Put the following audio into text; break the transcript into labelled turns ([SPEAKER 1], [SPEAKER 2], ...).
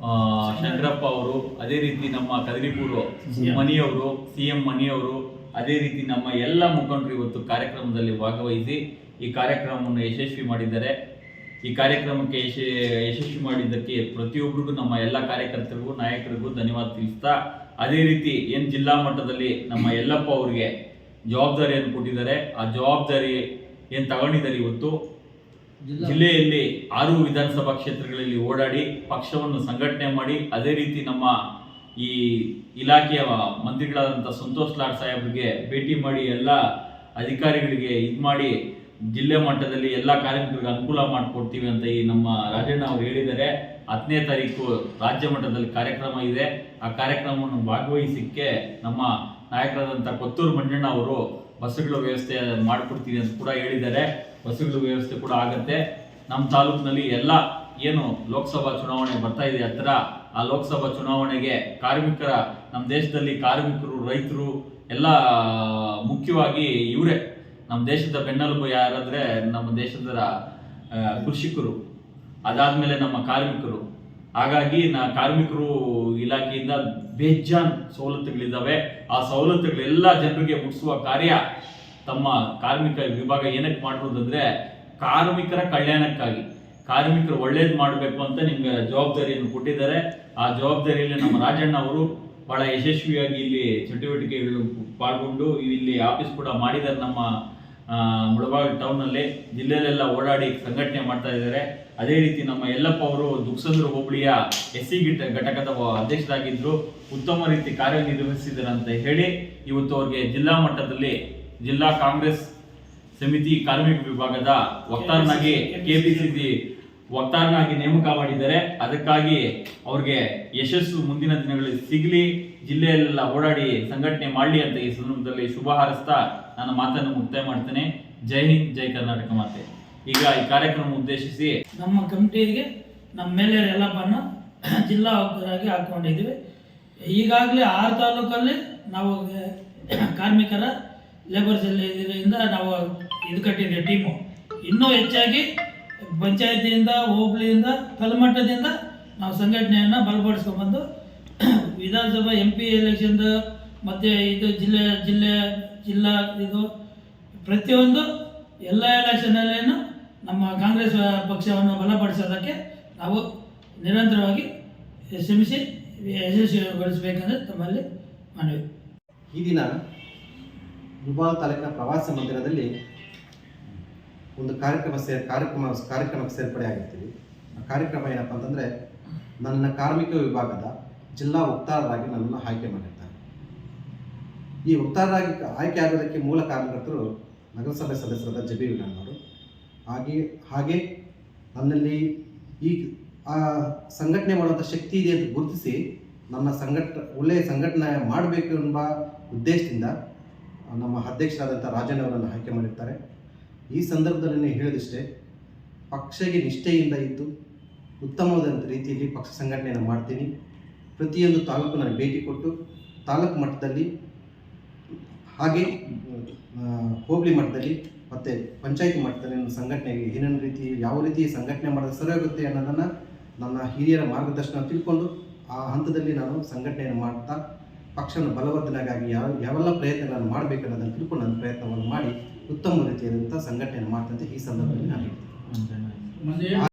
[SPEAKER 1] ಆ, ಶಂಕರಪ್ಪ ಅವರು ಅದೇ ರೀತಿ ನಮ್ಮ ಕದರಿಪುರು ಮನಿಯವರು ಸಿ ಎಂ ಮನಿಯವರು ಅದೇ ರೀತಿ ನಮ್ಮ ಎಲ್ಲ ಮುಖಂಡರು ಇವತ್ತು ಕಾರ್ಯಕ್ರಮದಲ್ಲಿ ಭಾಗವಹಿಸಿ ಈ ಕಾರ್ಯಕ್ರಮವನ್ನು ಯಶಸ್ವಿ ಮಾಡಿದ್ದಾರೆ. ಈ ಕಾರ್ಯಕ್ರಮಕ್ಕೆ ಯಶ ಯಶಸ್ವಿ ಮಾಡಿದ್ದಕ್ಕೆ ಪ್ರತಿಯೊಬ್ಬರಿಗೂ ನಮ್ಮ ಎಲ್ಲ ಕಾರ್ಯಕರ್ತರಿಗೂ ನಾಯಕರಿಗೂ ಧನ್ಯವಾದ ತಿಳಿಸ್ತಾ ಅದೇ ರೀತಿ ಏನು ಜಿಲ್ಲಾ ಮಟ್ಟದಲ್ಲಿ ನಮ್ಮ ಯಲ್ಲಪ್ಪ ಅವರಿಗೆ ಜವಾಬ್ದಾರಿಯನ್ನು ಕೊಟ್ಟಿದ್ದಾರೆ. ಆ ಜವಾಬ್ದಾರಿ ಏನು ತಗೊಂಡಿದ್ದಾರೆ ಇವತ್ತು? ಜಿಲ್ಲೆಯಲ್ಲಿ ಆರು ವಿಧಾನಸಭಾ ಕ್ಷೇತ್ರಗಳಲ್ಲಿ ಓಡಾಡಿ ಪಕ್ಷವನ್ನು ಸಂಘಟನೆ ಮಾಡಿ ಅದೇ ರೀತಿ ನಮ್ಮ ಈ ಇಲಾಖೆಯ ಮಂತ್ರಿಗಳಾದಂಥ ಸಂತೋಷ್ ಲಾಡ್ ಸಾಹೇಬ್ರಿಗೆ ಭೇಟಿ ಮಾಡಿ ಎಲ್ಲ ಅಧಿಕಾರಿಗಳಿಗೆ ಇದು ಮಾಡಿ ಜಿಲ್ಲೆ ಮಟ್ಟದಲ್ಲಿ ಎಲ್ಲ ಕಾರ್ಮಿಕರಿಗೆ ಅನುಕೂಲ ಮಾಡಿಕೊಡ್ತೀವಿ ಅಂತ ಈ ನಮ್ಮ ರಾಜಣ್ಣ ಅವರು ಹೇಳಿದ್ದಾರೆ. ಹತ್ತನೇ ತಾರೀಕು ರಾಜ್ಯ ಮಟ್ಟದಲ್ಲಿ ಕಾರ್ಯಕ್ರಮ ಇದೆ. ಆ ಕಾರ್ಯಕ್ರಮವನ್ನು ಭಾಗವಹಿಸಲಿಕ್ಕೆ ನಮ್ಮ ನಾಯಕರಾದಂಥ ಕೊತ್ತೂರು ಮಂಜಣ್ಣ ಅವರು, ಬಸ್ಸುಗಳ ವ್ಯವಸ್ಥೆ ಮಾಡಿಕೊಡ್ತೀನಿ ಅಂತ ಕೂಡ ಹೇಳಿದ್ದಾರೆ. ಬಸ್ಸುಗಳ ವ್ಯವಸ್ಥೆ ಕೂಡ ಆಗತ್ತೆ. ನಮ್ಮ ತಾಲೂಕಿನಲ್ಲಿ ಎಲ್ಲ ಏನು ಲೋಕಸಭಾ ಚುನಾವಣೆ ಬರ್ತಾ ಇದೆ ಹತ್ರ, ಆ ಲೋಕಸಭಾ ಚುನಾವಣೆಗೆ ಕಾರ್ಮಿಕರ ನಮ್ಮ ದೇಶದಲ್ಲಿ ಕಾರ್ಮಿಕರು, ರೈತರು ಎಲ್ಲ, ಮುಖ್ಯವಾಗಿ ಇವರೇ. ನಮ್ಮ ದೇಶದ ಬೆನ್ನೆಲುಬು ಯಾರಾದರೆ ನಮ್ಮ ದೇಶದ ಕೃಷಿಕರು. ಅದಾದ್ಮೇಲೆ ನಮ್ಮ ಕಾರ್ಮಿಕರು. ಹಾಗಾಗಿ ನಾ ಕಾರ್ಮಿಕರು ಇಲಾಖೆಯಿಂದ ಬೇಜಾನ್ ಸವಲತ್ತುಗಳಿದ್ದಾವೆ. ಆ ಸವಲತ್ತುಗಳೆಲ್ಲ ಜನರಿಗೆ ಮುಟ್ಟಿಸುವ ಕಾರ್ಯ ತಮ್ಮ ಕಾರ್ಮಿಕ ವಿಭಾಗ ಏನಕ್ಕೆ ಮಾಡುವುದಂದ್ರೆ ಕಾರ್ಮಿಕರ ಕಲ್ಯಾಣಕ್ಕಾಗಿ. ಕಾರ್ಮಿಕರು ಒಳ್ಳೇದು ಮಾಡಬೇಕು ಅಂತ ನಿಮಗೆ ಜವಾಬ್ದಾರಿಯನ್ನು ಕೊಟ್ಟಿದ್ದಾರೆ. ಆ ಜವಾಬ್ದಾರಿಯಲ್ಲಿ ನಮ್ಮ ರಾಜಣ್ಣ ಅವರು ಬಹಳ ಯಶಸ್ವಿಯಾಗಿ ಇಲ್ಲಿ ಚಟುವಟಿಕೆಗಳು ಪಾಲ್ಗೊಂಡು ಇಲ್ಲಿ ಆಫೀಸ್ ಕೂಡ ಮಾಡಿದ್ದಾರೆ ನಮ್ಮ ಮುಳಬಾಗಿಲು ಟೌನಲ್ಲಿ ಜಿಲ್ಲೆಯಲ್ಲೆಲ್ಲ ಓಡಾಡಿ ಸಂಘಟನೆ ಮಾಡ್ತಾ ಇದ್ದಾರೆ. ಅದೇ ರೀತಿ ನಮ್ಮ ಯಲ್ಲಪ್ಪ ಅವರು ದುಕ್ಸಂದ್ರ ಹೋಬಳಿಯ ಎಸ್ ಸಿ ಗಿಟ ಘಟಕದ ಅಧ್ಯಕ್ಷರಾಗಿದ್ದರು ಉತ್ತಮ ರೀತಿ ಕಾರ್ಯನಿರ್ವಹಿಸಿದ್ದಾರೆ ಅಂತ ಹೇಳಿ ಇವತ್ತು ಅವ್ರಿಗೆ ಜಿಲ್ಲಾ ಮಟ್ಟದಲ್ಲಿ ಜಿಲ್ಲಾ ಕಾಂಗ್ರೆಸ್ ಸಮಿತಿ ಕಾರ್ಮಿಕ ವಿಭಾಗದ ವಕ್ತಾರನಾಗಿ ಕೆಪಿಸಿಸಿ ವಕ್ತಾರನಾಗಿ ನೇಮಕ ಮಾಡಿದ್ದಾರೆ. ಅದಕ್ಕಾಗಿ ಅವ್ರಿಗೆ ಯಶಸ್ಸು ಮುಂದಿನ ದಿನಗಳಲ್ಲಿ ಸಿಗಲಿ, ಜಿಲ್ಲೆಯಲ್ಲೆಲ್ಲ ಓಡಾಡಿ, ಸಂಘಟನೆ ಮಾಡಲಿ ಅಂತ ಈ ಸಂದರ್ಭದಲ್ಲಿ ಶುಭ ಹಾರಿಸ್ತಾ ನನ್ನ ಮಾತನ್ನು ಮುಕ್ತಾಯ ಮಾಡ್ತೇನೆ. ಜೈ ಹಿಂದ್, ಜೈ ಕರ್ನಾಟಕ ಮಾತೆ. ಈಗ ಈ ಕಾರ್ಯಕ್ರಮ ಉದ್ದೇಶಿಸಿ
[SPEAKER 2] ನಮ್ಮ ಕಮಿಟಿಗೆ ನಮ್ಮ ಮೇಲೆ ಎಲ್ಲಪ್ಪನ್ನು ಜಿಲ್ಲಾ ಆಯುಕ್ತರಾಗಿ ಹಾಕೊಂಡಿದ್ದೀವಿ. ಈಗಾಗಲೇ ಆರು ತಾಲೂಕಲ್ಲಿ ನಾವು ಕಾರ್ಮಿಕರ ಲೇಬರ್ ಇದರಿಂದ ನಾವು ಇದು ಕಟ್ಟಿದ್ದೀವಿ ಟೀಮು ಇನ್ನೂ ಹೆಚ್ಚಾಗಿ ಪಂಚಾಯತಿಯಿಂದ, ಹೋಬಳಿಯಿಂದ, ತಳಮಟ್ಟದಿಂದ ನಾವು ಸಂಘಟನೆಯನ್ನು ಬಲಪಡಿಸ್ಕೊಂಡ್ಬಂದು ವಿಧಾನಸಭಾ ಎಂ ಪಿ ಎಲೆಕ್ಷನ್ದು ಮತ್ತು ಇದು ಜಿಲ್ಲೆ ಜಿಲ್ಲೆ, ಜಿಲ್ಲಾ ಇದು ಪ್ರತಿಯೊಂದು ಎಲ್ಲ ಎಲೆಕ್ಷನಲ್ಲೇನು ನಮ್ಮ ಕಾಂಗ್ರೆಸ್ ಪಕ್ಷವನ್ನು ಬಲಪಡಿಸೋದಕ್ಕೆ ನಾವು ನಿರಂತರವಾಗಿ ಶ್ರಮಿಸಿ, ಯಶಸ್ವಿಗೊಳಿಸಬೇಕಂದ್ರೆ ತಮ್ಮಲ್ಲಿ ಮನವಿ.
[SPEAKER 3] ಈ ದಿನ ದುಬಾಲ್ ತಾಲೂಕಿನ ಪ್ರವಾಸ ಮಂದಿರದಲ್ಲಿ ಒಂದು ಕಾರ್ಯಕ್ರಮ ಸೇ ಕಾರ್ಯಕ್ರಮ, ಕಾರ್ಯಕ್ರಮಕ್ಕೆ ಸೇರ್ಪಡೆ ಆಗಿರ್ತೀವಿ. ಆ ಕಾರ್ಯಕ್ರಮ ಏನಪ್ಪ ಅಂತಂದರೆ, ನನ್ನ ಕಾರ್ಮಿಕ ವಿಭಾಗದ ಜಿಲ್ಲಾ ವಕ್ತಾರರಾಗಿ ನನ್ನನ್ನು ಆಯ್ಕೆ ಮಾಡಿರ್ತಾರೆ. ಈ ವಕ್ತಾರರಾಗಿ ಆಯ್ಕೆ ಆಗೋದಕ್ಕೆ ಮೂಲ ಕಾರಣಕರ್ತರು ನಗರಸಭೆ ಸದಸ್ಯರಾದ ಜಬಿ ವಿಧಾನವರು ಹಾಗೆ ಹಾಗೆ ನನ್ನಲ್ಲಿ ಈ ಆ ಸಂಘಟನೆ ಮಾಡುವಂಥ ಶಕ್ತಿ ಇದೆ ಅಂತ ಗುರುತಿಸಿ ನನ್ನ ಸಂಘಟ, ಒಳ್ಳೆಯ ಸಂಘಟನೆ ಮಾಡಬೇಕು ಎಂಬ ಉದ್ದೇಶದಿಂದ ನಮ್ಮ ಅಧ್ಯಕ್ಷರಾದಂಥ ರಾಜಣ್ಣ ಅವರನ್ನು ಆಯ್ಕೆ ಮಾಡಿರ್ತಾರೆ. ಈ ಸಂದರ್ಭದಲ್ಲಿ ಹೇಳಿದಷ್ಟೇ, ಪಕ್ಷಗೆ ನಿಷ್ಠೆಯಿಂದ ಇದ್ದು ಉತ್ತಮವಾದಂಥ ರೀತಿಯಲ್ಲಿ ಪಕ್ಷ ಸಂಘಟನೆಯನ್ನು ಮಾಡ್ತೀನಿ. ಪ್ರತಿಯೊಂದು ತಾಲೂಕು ನಾನು ಭೇಟಿ ಕೊಟ್ಟು, ತಾಲೂಕು ಮಟ್ಟದಲ್ಲಿ, ಹಾಗೆ ಹೋಬಳಿ ಮಟ್ಟದಲ್ಲಿ ಮತ್ತು ಪಂಚಾಯತಿ ಮಟ್ಟದಲ್ಲಿ ಸಂಘಟನೆಗೆ ಏನೇನು ರೀತಿ, ಯಾವ ರೀತಿ ಸಂಘಟನೆ ಮಾಡಿದ್ರೆ ಸರಿ ಆಗುತ್ತೆ ಅನ್ನೋದನ್ನು ನನ್ನ ಹಿರಿಯರ ಮಾರ್ಗದರ್ಶನ ತಿಳ್ಕೊಂಡು ಆ ಹಂತದಲ್ಲಿ ನಾನು ಸಂಘಟನೆಯನ್ನು ಮಾಡ್ತಾ ಪಕ್ಷವನ್ನು ಬಲವರ್ಧನೆಗಾಗಿ ಯಾವ, ಯಾವೆಲ್ಲ ಪ್ರಯತ್ನಗಳನ್ನು ಮಾಡಬೇಕು ಅನ್ನೋದನ್ನು ತಿಳ್ಕೊಂಡು ನನ್ನ ಪ್ರಯತ್ನವನ್ನು ಮಾಡಿ ಉತ್ತಮ ರೀತಿಯಾದಂಥ ಸಂಘಟನೆಯನ್ನು ಮಾಡ್ತಂತೆ ಈ ಸಂದರ್ಭದಲ್ಲಿ ನಾನು ಹೇಳ್ತೀನಿ.